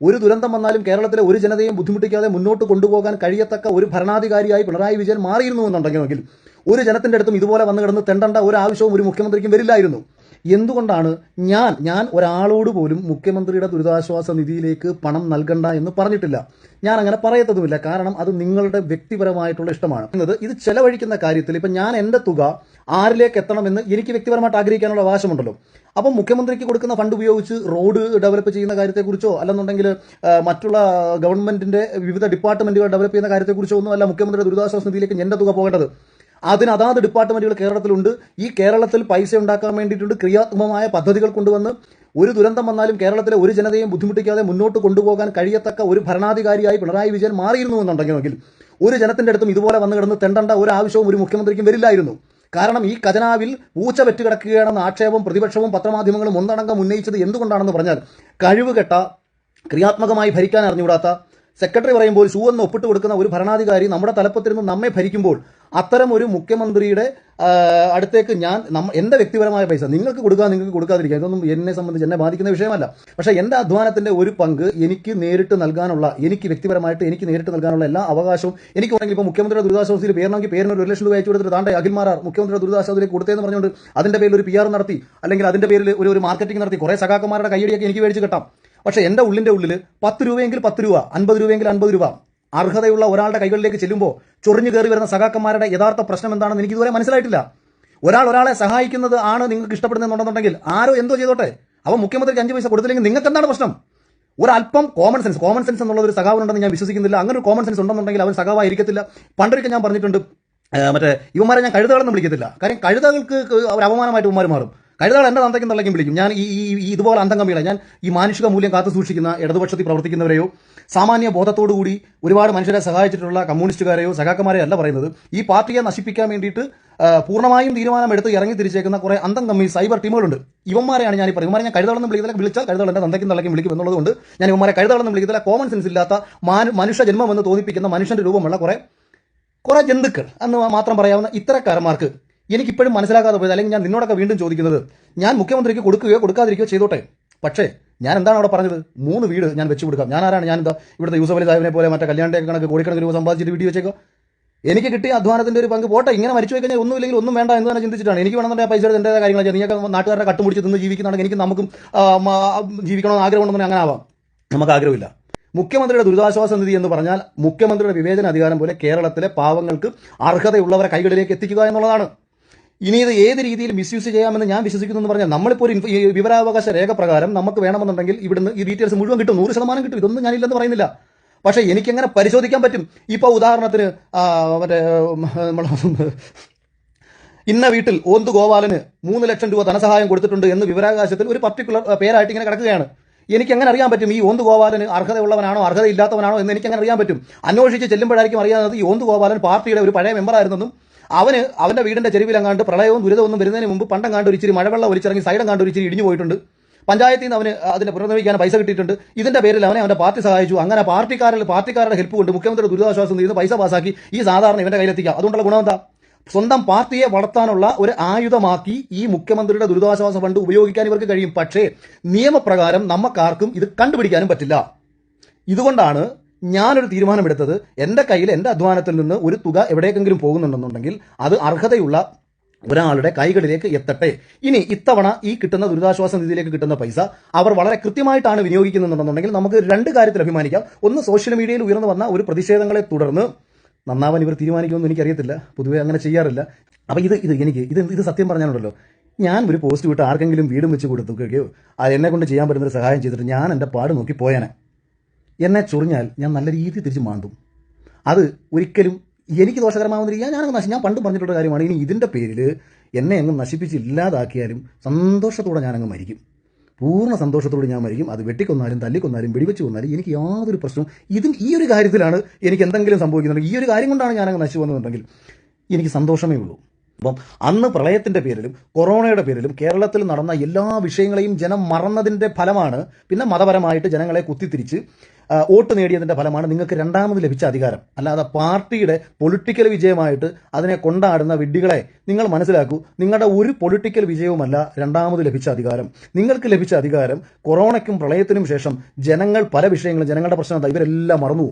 ഒരു ദുരന്തം വന്നാലും കേരളത്തിലെ ഒരു ജനതയും ബുദ്ധിമുട്ടിക്കാതെ മുന്നോട്ട് കൊണ്ടുപോകാൻ കഴിയത്തക്ക ഒരു ഭരണാധികാരിയായി പിണറായി വിജയൻ മാറിയിരുന്നു എന്നുണ്ടെങ്കിൽ ഒരു ജനത്തിന്റെ അടുത്തും ഇതുപോലെ വന്നു കിടന്ന് തെണ്ടണ്ട ഒരു ആവശ്യവും ഒരു മുഖ്യമന്ത്രിക്കും വരില്ലായിരുന്നു. എന്തുകൊണ്ടാണ് ഞാൻ ഞാൻ ഒരാളോട് പോലും മുഖ്യമന്ത്രിയുടെ ദുരിതാശ്വാസ നിധിയിലേക്ക് പണം നൽകണ്ട എന്ന് പറഞ്ഞിട്ടില്ല. ഞാൻ അങ്ങനെ പറയത്തതുമില്ല. കാരണം അത് നിങ്ങളുടെ വ്യക്തിപരമായിട്ടുള്ള ഇഷ്ടമാണ്. എന്നത് ഇത് ചെലവഴിക്കുന്ന കാര്യത്തിൽ ഇപ്പം ഞാൻ എന്റെ തുക ആരിലേക്ക് എത്തണമെന്ന് എനിക്ക് വ്യക്തിപരമായിട്ട് ആഗ്രഹിക്കാനുള്ള അവകാശമുണ്ടല്ലോ. അപ്പം മുഖ്യമന്ത്രിക്ക് കൊടുക്കുന്ന ഫണ്ട് ഉപയോഗിച്ച് റോഡ് ഡെവലപ്പ് ചെയ്യുന്ന കാര്യത്തെക്കുറിച്ചോ അല്ലെന്നുണ്ടെങ്കിൽ മറ്റുള്ള ഗവൺമെന്റിന്റെ വിവിധ ഡിപ്പാർട്ട്മെന്റുകൾ ഡെവലപ്പ് ചെയ്യുന്ന കാര്യത്തെക്കുറിച്ചോ ഒന്നും അല്ല മുഖ്യമന്ത്രിയുടെ ദുരിതാശ്വാസ നിധിയിലേക്ക് എന്റെ തുക പോകേണ്ടത്. അതിന് അതാത് ഡിപ്പാർട്ട്മെന്റുകൾ കേരളത്തിലുണ്ട്. ഈ കേരളത്തിൽ പൈസ ഉണ്ടാക്കാൻ വേണ്ടിയിട്ടുണ്ട് ക്രിയാത്മകമായ പദ്ധതികൾ കൊണ്ടുവന്ന് ഒരു ദുരന്തം വന്നാലും കേരളത്തിലെ ഒരു ജനതയും ബുദ്ധിമുട്ടിക്കാതെ മുന്നോട്ട് കൊണ്ടുപോകാൻ കഴിയത്തക്ക ഒരു ഭരണാധികാരിയായി പിണറായി വിജയൻ മാറിയിരുന്നു എന്നുണ്ടെങ്കിൽ ഒരു ജനത്തിന്റെ അടുത്തും ഇതുപോലെ വന്നു കിടന്ന് തെണ്ടണ്ട ഒരു ആവശ്യവും ഒരു മുഖ്യമന്ത്രിക്കും വരില്ലായിരുന്നു. കാരണം ഈ ഖജനാവിൽ പൂച്ച വെറ്റുകിടക്കുകയാണെന്ന ആക്ഷേപം പ്രതിപക്ഷവും പത്രമാധ്യമങ്ങളും ഒന്നടങ്കം ഉന്നയിച്ചത് എന്തുകൊണ്ടാണെന്ന് പറഞ്ഞാൽ കഴിവുകെട്ട ക്രിയാത്മകമായി ഭരിക്കാൻ അറിഞ്ഞുകൂടാത്ത സെക്രട്ടറി പറയുമ്പോൾ ഷൂ എന്ന് ഒപ്പിട്ട് കൊടുക്കുന്ന ഒരു ഭരണാധികാരി നമ്മുടെ തലപ്പത്തിരുന്ന് നമ്മെ ഭരിക്കുമ്പോൾ അത്തരം ഒരു മുഖ്യമന്ത്രിയുടെ അടുത്തേക്ക് ഞാൻ എന്റെ വ്യക്തിപരമായ പൈസ നിങ്ങൾക്ക് കൊടുക്കുക നിങ്ങൾക്ക് കൊടുക്കാതിരിക്കുക. ഇതൊന്നും എന്നെ സംബന്ധിച്ച് എന്നെ ബാധിക്കുന്ന വിഷയമല്ല. പക്ഷേ എന്റെ അധ്വാനത്തിന്റെ ഒരു പങ്ക് എനിക്ക് നേരിട്ട് നൽകാനുള്ള എനിക്ക് വ്യക്തിപരമായിട്ട് എനിക്ക് നേരിട്ട് നൽകാനുള്ള എല്ലാ അവകാശവും എനിക്ക് ഉണ്ടെങ്കിൽ ഇപ്പോൾ മുഖ്യമന്ത്രിയുടെ ദുരിതാശ്വാസത്തിൽ പേരണമെങ്കിൽ പേരിന് ഒരു ലക്ഷം രൂപ അയച്ചു കൊടുത്തിട്ട് താണ്ടെ അഖിൽമാരാർ മുഖ്യമന്ത്രിയുടെ ദുരിതാശ്വാസത്തിലേക്ക് കൊടുത്തതെന്ന് പറഞ്ഞുകൊണ്ട് അതിന്റെ പേരിൽ ഒരു പി ആർ നടത്തി അല്ലെങ്കിൽ അതിന്റെ പേരിൽ ഒരു ഒരു മാർക്കറ്റിംഗ് നടത്തി കുറേ സഖാക്കന്മാരുടെ കൈയടിയൊക്കെ എനിക്ക് മേടിച്ച് കിട്ടാം. പക്ഷേ എന്റെ ഉള്ളിന്റെ ഉള്ളിൽ പത്ത് രൂപയെങ്കിൽ പത്ത് രൂപ അൻപത് രൂപയെങ്കിൽ അൻപത് രൂപ അർഹതയുള്ള ഒരാളുടെ കൈകളിലേക്ക് ചെല്ലുമ്പോൾ ചൊറിഞ്ഞു കയറി വരുന്ന സഖാക്കന്മാരുടെ യഥാർത്ഥ പ്രശ്നം എന്താണെന്ന് എനിക്ക് ഇതുവരെ മനസ്സിലായിട്ടില്ല. ഒരാൾ ഒരാളെ സഹായിക്കുന്നത് ആണ് നിങ്ങൾക്ക് ഇഷ്ടപ്പെടുന്നതെന്നുണ്ടെന്നുണ്ടെങ്കിൽ ആരോ എന്തോ ചെയ്തോട്ടെ. അവൻ മുഖ്യമന്ത്രിക്ക് അഞ്ച് പൈസ കൊടുത്തില്ലെങ്കിൽ നിങ്ങൾക്ക് എന്താണ് പ്രശ്നം? ഒരല്പം കോമൺ സെൻസ് കോമൺ സെൻസ് എന്നുള്ള ഒരു സഖാവുണ്ടെന്ന് ഞാൻ വിശ്വസിക്കുന്നില്ല. അങ്ങനെ ഒരു കോമൺ സെൻസ് ഉണ്ടെന്നുണ്ടെങ്കിൽ അവൻ സഖാവായിരിക്കത്തില്ല. പണ്ടൊരിക്കൽ ഞാൻ പറഞ്ഞിട്ടുണ്ട് മറ്റേ ഇവന്മാരെ ഞാൻ കഴുതകളെന്ന് വിളിക്കത്തില്ല. കാര്യം കഴുതകൾക്ക് ഒരു അപമാനമായിട്ട് ഇവന്മാർ മാറും. കഴുതകൾ എന്റെ തന്തയ്ക്കും തള്ളയ്ക്കും വിളിക്കും. ഞാൻ ഈ ഈ ഇതുപോലെ അന്തം കമ്പികളെ ഞാൻ ഈ മാനുഷിക മൂല്യം കാത്തു സൂക്ഷിക്കുന്ന ഇടതുപക്ഷത്തിൽ പ്രവർത്തിക്കുന്നവരെയോ സാമാന്യ ബോധത്തോടു കൂടി ഒരുപാട് മനുഷ്യരെ സഹായിച്ചിട്ടുള്ള കമ്മ്യൂണിസ്റ്റുകാരെയോ സഖാക്കന്മാരെയോ അല്ല പറയുന്നത്. ഈ പാർട്ടിയെ നശിപ്പിക്കാൻ വേണ്ടിയിട്ട് പൂർണമായും തീരുമാനമെടുത്ത് ഇറങ്ങി തിരിച്ചേക്കുന്ന കുറേ അന്തം കമ്മി സൈബർ ടീമുകളുണ്ട്. ഇവന്മാരെയാണ് ഞാൻ പറയുന്നത്. ഇവന്മാരെ ഞാൻ കഴുതകളെന്ന് വിളിക്കുന്നില്ല വിളിച്ചാൽ കഴുതകൾ എന്റെ തന്തയ്ക്കും തള്ളയ്ക്കും വിളിക്കും എന്നുള്ളതുകൊണ്ട് ഞാൻ ഇവന്മാരെ കഴുതകളെന്ന് വിളിക്കുന്നില്ല കോമൺ സെൻസ് ഇല്ലാത്ത മനുഷ്യ മനുഷ്യ ജന്മമെന്ന് തോന്നിപ്പിക്കുന്ന മനുഷ്യന്റെ രൂപമുള്ള കുറേ കുറെ ജന്തുക്കൾ എന്ന് മാത്രം പറയാവുന്ന ഇത്തരക്കാരന്മാർക്ക് എനിക്കിപ്പോഴും മനസ്സിലാക്കാതെ പോയത് അല്ലെങ്കിൽ ഞാൻ നിന്നോടൊക്കെ വീണ്ടും ചോദിക്കുന്നത് ഞാൻ മുഖ്യമന്ത്രിക്ക് കൊടുക്കുകയോ കൊടുക്കാതിരിക്കുകയോ ചെയ്തോട്ടെ. പക്ഷേ ഞാൻ എന്താണ് അവിടെ പറഞ്ഞത്? മൂന്ന് വീട് ഞാൻ വെച്ച് കൊടുക്കാം. ഞാൻ ആരാണ്? ഞാൻ എന്താ ഇവിടുത്തെ യൂസഫ് അലി സാഹിബിനെ പോലെ മറ്റേ കല്യാണത്തെ കണക്ക് കോടിക്കണക്കിന് രൂപ സമ്പാദിച്ചിട്ട് വീഡിയോ വെച്ചേക്കോ? എനിക്ക് കിട്ടിയ അധ്വാനത്തിന്റെ ഒരു പങ്ക് പോട്ടെ. ഇങ്ങനെ മരിച്ചു കഴിഞ്ഞാൽ ഒന്നും ഇല്ലെങ്കിൽ ഒന്നും വേണ്ട എന്ന് തന്നെ ചിന്തിച്ചിട്ടാണ്. എനിക്ക് വേണമെന്നുണ്ടെങ്കിൽ പൈസ എന്റെ കാര്യങ്ങൾ ചെയ്യാം. നിങ്ങൾക്ക് നാട്ടുകാരുടെ കട്ടുപിടിച്ച് തിന്ന് ജീവിക്കുന്നുണ്ടെങ്കിൽ എനിക്ക് നമുക്കും ജീവിക്കണമെന്ന് ആഗ്രഹമുണ്ടെന്ന് അങ്ങനെ ആവാം. നമുക്ക് ആഗ്രഹമില്ല. മുഖ്യമന്ത്രിയുടെ ദുരിതാശ്വാസ നിധി എന്ന് പറഞ്ഞാൽ മുഖ്യമന്ത്രിയുടെ വിവേചന അധികാരം പോലെ കേരളത്തിലെ പാവങ്ങൾക്ക് അർഹതയുള്ളവരെ കൈകളിലേക്ക് എത്തിക്കുക എന്നുള്ളതാണ്. ഇനി ഇത് ഏത് രീതിയിൽ മിസ്യൂസ് ചെയ്യാമെന്ന് ഞാൻ വിശ്വസിക്കുന്നു എന്ന് പറഞ്ഞാൽ നമ്മളിപ്പോൾ ഒരു വിവരാവകാശ രേഖ പ്രകാരം നമുക്ക് വേണമെന്നുണ്ടെങ്കിൽ ഇവിടുന്ന് ഈ ഡീറ്റെയിൽസ് മുഴുവൻ കിട്ടും. നൂറ് ശതമാനം കിട്ടും. ഇതൊന്നും ഞാനില്ലെന്ന് പറയുന്നില്ല. പക്ഷേ എനിക്കെങ്ങനെ പരിശോധിക്കാൻ പറ്റും? ഇപ്പോൾ ഉദാഹരണത്തിന് മറ്റേ ഇന്ന വീട്ടിൽ ഓന്ത് ഗോപാലന് മൂന്ന് ലക്ഷം രൂപ ധനസഹായം കൊടുത്തിട്ടുണ്ട് എന്ന് വിവരാകാശത്തിൽ ഒരു പർട്ടിക്കുലർ പേരായിട്ട് ഇങ്ങനെ കിടക്കുകയാണ്. എനിക്ക് എങ്ങനെ അറിയാൻ പറ്റും? ഈ ഓന്ത് ഗോപാലന് അർഹതയുള്ളവനാണോ അർഹതയില്ലാത്തവനാണോ എന്ന് എനിക്ക് എങ്ങനെ അറിയാൻ പറ്റും? അന്വേഷിച്ച് ചെല്ലുമ്പോഴായിരിക്കും അറിയാവുന്നത് ഈ ഓന്ത് ഗോപാലൻ പാർട്ടിയുടെ ഒരു പഴയ മെമ്പറായിരുന്നെന്നും അവന് അവന്റെ വീടിന്റെ ചെരുവിലങ്ങാണ്ട് പ്രളയവും ദുരിതമൊന്നും വരുന്നതിന് മുമ്പ് പണ്ടം ഒരു ഒരിച്ചിരി മഴവെള്ളം ഒലിച്ചിറങ്ങി സൈഡം ഒരു ഒരിച്ചിരി ഇടിഞ്ഞു പോയിട്ടുണ്ട്. പഞ്ചായത്തിൽ നിന്ന് അവന് അതിനെ പുനർനിർമ്മിക്കാൻ പൈസ കിട്ടിയിട്ടുണ്ട്. ഇതിന്റെ പേരിൽ അവനെ അവന്റെ പാർട്ടി സഹായിച്ചു. അങ്ങനെ പാർട്ടിക്കാരിൽ പാർട്ടിക്കാരുടെ ഹെൽപ്പ് കൊണ്ട് മുഖ്യമന്ത്രി ദുരിതാശ്വാസം നിന്ന് പൈസ പാസാക്കി ഈ സാധാരണ ഇവന്റെ കയ്യിലെത്തിക്കാം അതുകൊണ്ടുള്ള ഗുണം എന്താ? സ്വന്തം പാർട്ടിയെ വളർത്താനുള്ള ഒരു ആയുധമാക്കി ഈ മുഖ്യമന്ത്രിയുടെ ദുരിതാശ്വാസ ഫണ്ട് ഉപയോഗിക്കാൻ ഇവർക്ക് കഴിയും. പക്ഷേ നിയമപ്രകാരം നമുക്കാർക്കും ഇത് കണ്ടുപിടിക്കാനും പറ്റില്ല. ഇതുകൊണ്ടാണ് ഞാനൊരു തീരുമാനമെടുത്തത് എന്റെ കയ്യിൽ എന്റെ അധ്വാനത്തിൽ നിന്ന് ഒരു തുക എവിടേക്കെങ്കിലും പോകുന്നുണ്ടെന്നുണ്ടെങ്കിൽ അത് അർഹതയുള്ള ഒരാളുടെ കൈകളിലേക്ക് എത്തട്ടെ. ഇനി ഇത്തവണ ഈ കിട്ടുന്ന ദുരിതാശ്വാസ നിധിയിലേക്ക് കിട്ടുന്ന പൈസ അവർ വളരെ കൃത്യമായിട്ടാണ് വിനിയോഗിക്കുന്നുണ്ടെന്നുണ്ടെങ്കിൽ നമുക്ക് രണ്ട് കാര്യത്തിൽ അഭിമാനിക്കാം. ഒന്ന് സോഷ്യൽ മീഡിയയിൽ ഉയർന്നു വന്ന ഒരു പ്രതിഷേധങ്ങളെ തുടർന്ന് നന്നാവാൻ ഇവർ തീരുമാനിക്കുമെന്ന് എനിക്കറിയത്തില്ല. പൊതുവെ അങ്ങനെ ചെയ്യാറില്ല. അപ്പോൾ ഇത് ഇത് എനിക്ക് ഇത് ഇത് സത്യം പറഞ്ഞാലുണ്ടല്ലോ. ഞാൻ ഒരു പോസ്റ്റ് വിട്ട് ആർക്കെങ്കിലും വീടും വെച്ച് കൊടുക്കുകയോ അത് എന്നെ കൊണ്ട് ചെയ്യാൻ പറ്റുന്ന ഒരു സഹായം ചെയ്തിട്ട് ഞാൻ എന്റെ പാട് നോക്കി പോയാനെ. എന്നെ ചൊറിഞ്ഞാൽ ഞാൻ നല്ല രീതിയിൽ തിരിച്ച് മാണ്ടും അത് ഒരിക്കലും എനിക്ക് ദോഷകരമാവുന്ന രീതി ഞാനങ്ങ് നശി ഞാൻ പണ്ട് പറഞ്ഞിട്ടുള്ള കാര്യമാണ് ഇനി ഇതിന്റെ പേരിൽ എന്നെ അങ്ങ് നശിപ്പിച്ച് ഇല്ലാതാക്കിയാലും സന്തോഷത്തോടെ ഞാനങ്ങ് മരിക്കും. പൂർണ സന്തോഷത്തോടെ ഞാൻ മരിക്കും. അത് വെട്ടിക്കൊന്നാലും തല്ലിക്കൊന്നാലും വെടിവെച്ച് കൊന്നാലും എനിക്ക് യാതൊരു പ്രശ്നവും ഇതും ഈ ഒരു കാര്യത്തിലാണ് എനിക്ക് എന്തെങ്കിലും സംഭവിക്കുന്നുണ്ടെങ്കിൽ ഈ ഒരു കാര്യം കൊണ്ടാണ് ഞാനങ്ങ് നശിച്ചു വന്നതെന്നുണ്ടെങ്കിൽ എനിക്ക് സന്തോഷമേ ഉള്ളൂ. അപ്പം അന്ന് പ്രളയത്തിന്റെ പേരിലും കൊറോണയുടെ പേരിലും കേരളത്തിൽ നടന്ന എല്ലാ വിഷയങ്ങളെയും ജനം മറന്നതിന്റെ ഫലമാണ് പിന്നെ മതപരമായിട്ട് ജനങ്ങളെ കുത്തിത്തിരിച്ച് വോട്ട് നേടിയതിന്റെ ഫലമാണ് നിങ്ങൾക്ക് രണ്ടാമത് ലഭിച്ച അധികാരം. അല്ലാതെ പാർട്ടിയുടെ പൊളിറ്റിക്കൽ വിജയമായിട്ട് അതിനെ കൊണ്ടാടുന്ന വിഡ്ഢികളെ നിങ്ങൾ മനസ്സിലാക്കൂ നിങ്ങളുടെ ഒരു പൊളിറ്റിക്കൽ വിജയവുമല്ല രണ്ടാമത് ലഭിച്ച അധികാരം. നിങ്ങൾക്ക് ലഭിച്ച അധികാരം കൊറോണയ്ക്കും പ്രളയത്തിനും ശേഷം ജനങ്ങൾ പല വിഷയങ്ങളും ജനങ്ങളുടെ പ്രശ്നം ഇവരെല്ലാം മറന്നു.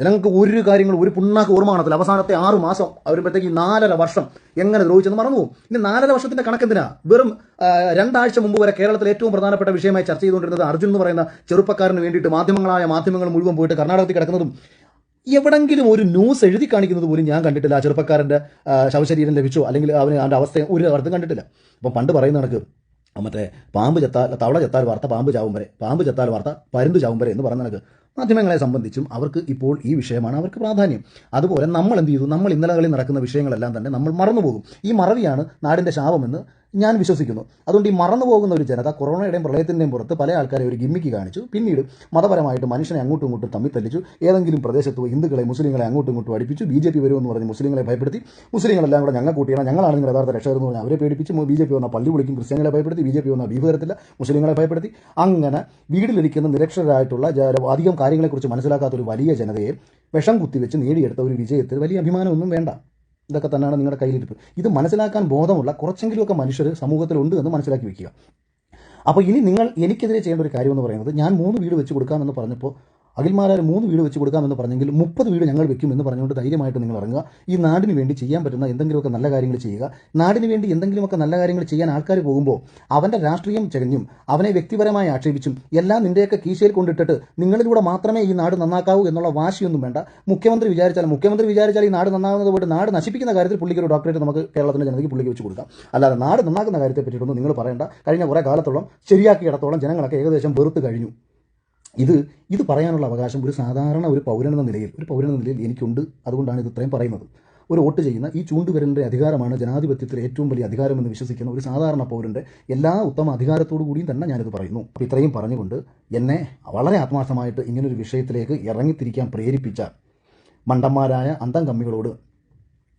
ജനങ്ങൾക്ക് ഒരു കാര്യങ്ങൾ ഒരു പുണ്ണാക്ക് ഓർമ്മ കാണത്തില്ല. അവസാനത്തെ ആറ് മാസം അവരുമ്പോഴത്തേക്ക് നാലര വർഷം എങ്ങനെ ദ്രോഹിച്ചെന്ന് മറന്നു പോകും. ഇനി നാലര വർഷത്തിന്റെ കണക്കെന്തിനാ? വെറും രണ്ടാഴ്ച മുമ്പ് വരെ കേരളത്തിൽ ഏറ്റവും പ്രധാനപ്പെട്ട വിഷയമായി ചർച്ച ചെയ്തുകൊണ്ടിരുന്നത് അർജുൻ എന്ന് പറയുന്ന ചെറുപ്പക്കാരന് വേണ്ടിയിട്ട് മാധ്യമങ്ങളായ മാധ്യമങ്ങൾ മുഴുവൻ പോയിട്ട് കർണാടകത്തിൽ കിടക്കുന്നതും എവിടെങ്കിലും ഒരു ന്യൂസ് എഴുതി കാണിക്കുന്നത് പോലും ഞാൻ കണ്ടിട്ടില്ല. ആ ചെറുപ്പക്കാരന്റെ ശവശരീരം ലഭിച്ചു അല്ലെങ്കിൽ അവന് അവന്റെ അവസ്ഥ ഒരു അർത്ഥം കണ്ടിട്ടില്ല. അപ്പം പണ്ട് പറയുന്ന കണക്ക് മറ്റേ പാമ്പ് ചത്താൽ തവള ചത്താൽ വാർത്ത പാമ്പ് ചാവും വരെ പാമ്പ് ചത്താൽ വാർത്ത പരുന്ത് ചാവും വരെ എന്ന് പറഞ്ഞ കണക്ക്. മാധ്യമങ്ങളെ സംബന്ധിച്ചും അവർക്ക് ഇപ്പോൾ ഈ വിഷയമാണ് അവർക്ക് പ്രാധാന്യം. അതുപോലെ നമ്മൾ എന്ത് ചെയ്തു? നമ്മൾ ഇന്നലകളിൽ നടക്കുന്ന വിഷയങ്ങളെല്ലാം തന്നെ നമ്മൾ മറന്നുപോകും. ഈ മറവിയാണ് നാടിന്റെ ശാപമെന്ന് ഞാൻ വിശ്വസിക്കുന്നു. അതുകൊണ്ട് ഈ മറന്നു പോകുന്ന ഒരു ജനത കൊറോണയുടെയും പ്രളയത്തിന്റെയും പുറത്ത് പല ആൾക്കാരെ ഒരു ഗിമ്മിക്ക് കാണിച്ചു. പിന്നീട് മതപരമായിട്ട് മനുഷ്യനെ അങ്ങോട്ടും ഇങ്ങോട്ടും തമ്മിൽ തല്ലിച്ചു ഏതെങ്കിലും പ്രദേശത്ത് ഹിന്ദുക്കളെ മുസ്ലിങ്ങളെ അങ്ങോട്ടും ഇങ്ങോട്ടും അടിപ്പിച്ചു. ബി ജെ പി വരുമെന്ന് പറഞ്ഞ് മുസ്ലിങ്ങളെ ഭയപ്പെടുത്തി. മുസ്ലിങ്ങളെല്ലാം കൂടെ ഞങ്ങൾ കൂട്ടിയാണ്. ഞങ്ങളാണ് നിങ്ങളുടെ യഥാർത്ഥ രക്ഷകർ എന്ന് പറഞ്ഞ് അവരെ പേടിപ്പിച്ച് ബി ജെ പി വന്ന പള്ളി വിളിക്കും ക്രിസ്ത്യാനികളെ ഭയപ്പെടുത്തി. ബി ജെ പി വന്ന ബീഫ് തരത്തില്ല മുസ്ലിങ്ങളെ ഭയപ്പെടുത്തി. അങ്ങനെ വീട്ടിലിരിക്കുന്ന നിരക്ഷരായിട്ടുള്ള അധികം കാര്യങ്ങളെക്കുറിച്ച് മനസ്സിലാക്കാത്ത ഒരു വലിയ ജനതയെ വിഷം കുത്തിവെച്ച് നേടിയെടുത്ത ഒരു വിജയത്തിൽ വലിയ അഭിമാനമൊന്നും വേണ്ട. ഇതൊക്കെ തന്നെയാണ് നിങ്ങളുടെ കയ്യിലിരിപ്പ്. ഇത് മനസ്സിലാക്കാൻ ബോധമുള്ള കുറച്ചെങ്കിലുമൊക്കെ മനുഷ്യർ സമൂഹത്തിലുണ്ട് എന്ന് മനസ്സിലാക്കി വെക്കുക. അപ്പോൾ ഇനി നിങ്ങൾ എനിക്കെതിരെ ചെയ്യേണ്ട ഒരു കാര്യം എന്ന് പറയുന്നത് ഞാൻ മൂന്ന് വീട് വെച്ച് കൊടുക്കാമെന്ന് പറഞ്ഞപ്പോൾ അഖിൽമാരാർ മൂന്ന് വീട് വെച്ച് കൊടുക്കാമെന്ന് പറഞ്ഞെങ്കിൽ മുപ്പത് വീട് ഞങ്ങൾ വെക്കുമെന്ന് പറഞ്ഞുകൊണ്ട് ധൈര്യമായിട്ട് നിങ്ങൾ ഇറങ്ങുക. ഈ നാടിന് വേണ്ടി ചെയ്യാൻ പറ്റുന്ന എന്തെങ്കിലുമൊക്കെ നല്ല കാര്യങ്ങൾ ചെയ്യുക. നാടിന് വേണ്ടി എന്തെങ്കിലുമൊക്കെ നല്ല കാര്യങ്ങൾ ചെയ്യാൻ ആൾക്കാർ പോകുമ്പോൾ അവന്റെ രാഷ്ട്രീയം ചകഞ്ഞും അവനെ വ്യക്തിപരമായി ആക്ഷേപിച്ചും എല്ലാം നിന്റെയൊക്കെ കീശയിൽ കൊണ്ടിട്ടിട്ട് നിങ്ങളിലൂടെ മാത്രമേ ഈ നാട് നന്നാക്കാവൂ എന്നുള്ള വാശിയൊന്നും വേണ്ട. മുഖ്യമന്ത്രി വിചാരിച്ചാൽ മുഖ്യമന്ത്രി വിചാരിച്ചാൽ ഈ നാട് നന്നാകുന്നത് പോയിട്ട് നാട് നശിപ്പിക്കുന്ന കാര്യത്തിൽ പുള്ളിക്ക് ഒരു ഡോക്ടറേറ്റ് നമുക്ക് കേരളത്തിന്റെ ജനതയ്ക്ക് പുള്ളിക്ക് വെച്ച് കൊടുക്കാം. അല്ലാതെ നാട് നന്നാക്കുന്ന കാര്യത്തെ പറ്റിയിട്ടൊന്നും നിങ്ങൾ പറയേണ്ട. കഴിഞ്ഞ കുറേ കാലത്തോളം ശരിയാക്കിയിടത്തോളം ജനങ്ങളൊക്കെ ഏകദേശം വെറുത്ത് കഴിഞ്ഞു. ഇത് ഇത് പറയാനുള്ള അവകാശം ഒരു സാധാരണ ഒരു പൗരൻ എന്ന നിലയിൽ ഒരു പൗരൻ എന്ന നിലയിൽ എനിക്കുണ്ട്. അതുകൊണ്ടാണ് ഇത് ഇത്രയും പറയുന്നത്. ഒരു വോട്ട് ചെയ്യുന്ന ഈ ചൂണ്ടുവിരലിന്റെ അധികാരമാണ് ജനാധിപത്യത്തിലെ ഏറ്റവും വലിയ അധികാരമെന്ന് വിശ്വസിക്കുന്ന ഒരു സാധാരണ പൗരന്റെ എല്ലാ ഉത്തമ അധികാരത്തോടു കൂടിയും തന്നെ ഞാനിത് പറയുന്നു. അപ്പോൾ ഇത്രയും പറഞ്ഞുകൊണ്ട് എന്നെ വളരെ ആത്മാർത്ഥമായിട്ട് ഇങ്ങനൊരു വിഷയത്തിലേക്ക് ഇറങ്ങിത്തിരിക്കാൻ പ്രേരിപ്പിച്ച മണ്ടന്മാരായ അന്തം കമ്മികളോട്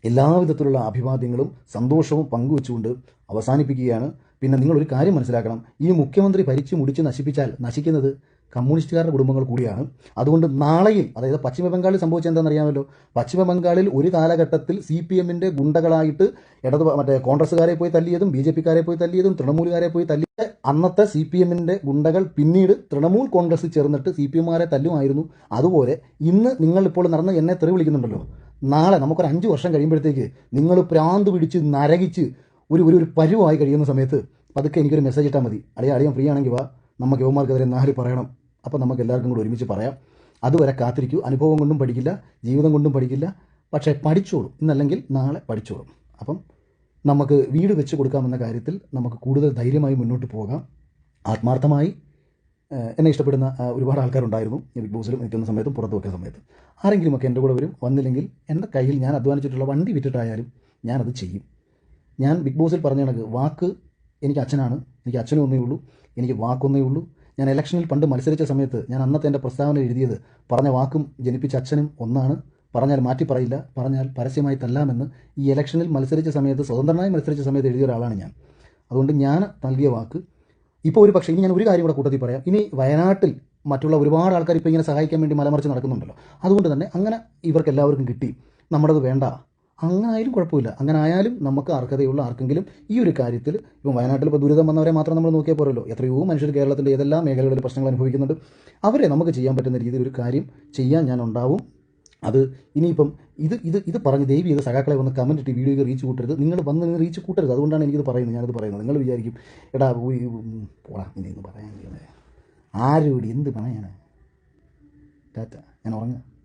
എല്ലാവിധത്തിലുള്ള അഭിവാദ്യങ്ങളും സന്തോഷവും പങ്കുവെച്ചുകൊണ്ട് അവസാനിപ്പിക്കുകയാണ്. പിന്നെ നിങ്ങളൊരു കാര്യം മനസ്സിലാക്കണം. ഈ മുഖ്യമന്ത്രി ഭരിച്ചു മുടിച്ച് നശിപ്പിച്ചാൽ നശിക്കുന്നത് കമ്മ്യൂണിസ്റ്റുകാരുടെ കുടുംബങ്ങൾ കൂടിയാണ്. അതുകൊണ്ട് നാളെയും അതായത് പശ്ചിമ ബംഗാളിൽ സംഭവിച്ചത് എന്താണെന്നറിയാമല്ലോ പശ്ചിമ ബംഗാളിൽ ഒരു കാലഘട്ടത്തിൽ സി പി എമ്മിന്റെ ഗുണ്ടകളായിട്ട് ഇടത് മറ്റേ കോൺഗ്രസ്സുകാരെ പോയി തല്ലിയതും ബി ജെ പിക്കാരെ പോയി തല്ലിയതും തൃണമൂലുകാരെ പോയി തല്ലിയ അന്നത്തെ സി പി എമ്മിന്റെ ഗുണ്ടകൾ പിന്നീട് തൃണമൂൽ കോൺഗ്രസ് ചേർന്നിട്ട് സി പി എമ്മുകാരെ തല്ലുമായിരുന്നു. അതുപോലെ ഇന്ന് നിങ്ങൾ ഇപ്പോൾ നടന്ന് എന്നെ തെറി വിളിക്കുന്നുണ്ടല്ലോ. നാളെ നമുക്കൊരു അഞ്ച് വർഷം കഴിയുമ്പോഴത്തേക്ക് നിങ്ങൾ പ്രാന്ത് പിടിച്ച് നരകിച്ച് ഒരു ഒരു ഒരു പരുവായി കഴിയുന്ന സമയത്ത് പതുക്കെ എനിക്കൊരു മെസ്സേജ് ഇട്ടാൽ മതി. അളിയൻ ഫ്രീ ആണെങ്കിൽ വാ. നമുക്ക് യുവമാർക്കെതിരെ നാല് പറയണം. അപ്പോൾ നമുക്ക് എല്ലാവർക്കും കൂടെ ഒരുമിച്ച് പറയാം. അതുവരെ കാത്തിരിക്കൂ. അനുഭവം കൊണ്ടും പഠിക്കില്ല ജീവിതം കൊണ്ടും പഠിക്കില്ല. പക്ഷേ പഠിച്ചോളും. ഇന്നല്ലെങ്കിൽ നാളെ പഠിച്ചോളും. അപ്പം നമുക്ക് വീട് വെച്ച് കൊടുക്കാമെന്ന കാര്യത്തിൽ നമുക്ക് കൂടുതൽ ധൈര്യമായി മുന്നോട്ട് പോകാം. ആത്മാർത്ഥമായി എന്നെ ഇഷ്ടപ്പെടുന്ന ഒരുപാട് ആൾക്കാരുണ്ടായിരുന്നു. ബിഗ് ബോസിലും നിൽക്കുന്ന സമയത്തും പുറത്ത് വയ്ക്കുന്ന സമയത്തും. ആരെങ്കിലുമൊക്കെ എന്റെ കൂടെ വരും. വന്നില്ലെങ്കിൽ എന്റെ കയ്യിൽ ഞാൻ അധ്വാനിച്ചിട്ടുള്ള വണ്ടി വിറ്റിട്ടായാലും ഞാനത് ചെയ്യും. ഞാൻ ബിഗ് ബോസിൽ പറഞ്ഞ കണക്ക് വാക്ക് എനിക്ക് അച്ഛനാണ്. എനിക്ക് അച്ഛനും ഒന്നേ ഉള്ളൂ. എനിക്ക് വാക്കൊന്നേ ഉള്ളൂ. ഞാൻ ഇലക്ഷനിൽ പണ്ട് മത്സരിച്ച സമയത്ത് ഞാൻ അന്നത്തെ എന്റെ പ്രസ്താവന എഴുതിയത് പറഞ്ഞ വാക്കും ജനിപ്പിച്ച അച്ഛനും ഒന്നാണ്. പറഞ്ഞാൽ മാറ്റി പറയില്ല പറഞ്ഞാൽ പരസ്യമായി തല്ലാമെന്ന് ഈ ഇലക്ഷനിൽ മത്സരിച്ച സമയത്ത് സ്വതന്ത്രനായി മത്സരിച്ച സമയത്ത് എഴുതിയ ഒരാളാണ് ഞാൻ. അതുകൊണ്ട് ഞാൻ നൽകിയ വാക്ക്. ഇപ്പോൾ ഒരു പക്ഷേ ഇനി ഞാൻ ഒരു കാര്യം കൂടെ കൂട്ടത്തിൽ പറയാം. ഇനി വയനാട്ടിൽ മറ്റുള്ള ഒരുപാട് ആൾക്കാർ ഇപ്പോൾ ഇങ്ങനെ സഹായിക്കാൻ വേണ്ടി മലമറിച്ച് നടക്കുന്നുണ്ടല്ലോ. അതുകൊണ്ട് തന്നെ അങ്ങനെ ഇവർക്ക് എല്ലാവർക്കും കിട്ടി. നമ്മുടേത് വേണ്ട. അങ്ങനെ ആയാലും കുഴപ്പമില്ല. അങ്ങനെ ആയാലും നമുക്ക് അർഹതയുള്ള ആർക്കെങ്കിലും ഈ ഒരു കാര്യത്തിൽ ഇപ്പം വയനാട്ടിൽ ഇപ്പോൾ ദുരിതം വന്നവരെ മാത്രം നമ്മൾ നോക്കിയാൽ പോരല്ലോ. എത്രയോ മനുഷ്യർ കേരളത്തിന്റെ ഏതെല്ലാം മേഖലകളിൽ പ്രശ്നങ്ങൾ അനുഭവിക്കുന്നുണ്ട്. അവരെ നമുക്ക് ചെയ്യാൻ പറ്റുന്ന രീതിയിൽ ഒരു കാര്യം ചെയ്യാൻ ഞാൻ ഉണ്ടാവും. അത് ഇനിയിപ്പം ഇത് ഇത് ഇത് പറഞ്ഞ് ദൈവം ഇത് സഖാക്കളെ വന്ന് കമന്റ് ഇട്ട് വീഡിയോയ്ക്ക് റീച്ച് കൂട്ടരുത്. നിങ്ങൾ വന്ന് നിങ്ങൾ റീച്ച് കൂട്ടരുത്. അതുകൊണ്ടാണ് എനിക്കിത് പറയുന്നത്. ഞാനിത് പറയുന്നത്. നിങ്ങൾ വിചാരിക്കും എടാ പോടാ ഇനി പറയാൻ ആരോട് എന്ത് പറയാനാണ് ടാറ്റ ഞാൻ ഉറങ്ങുക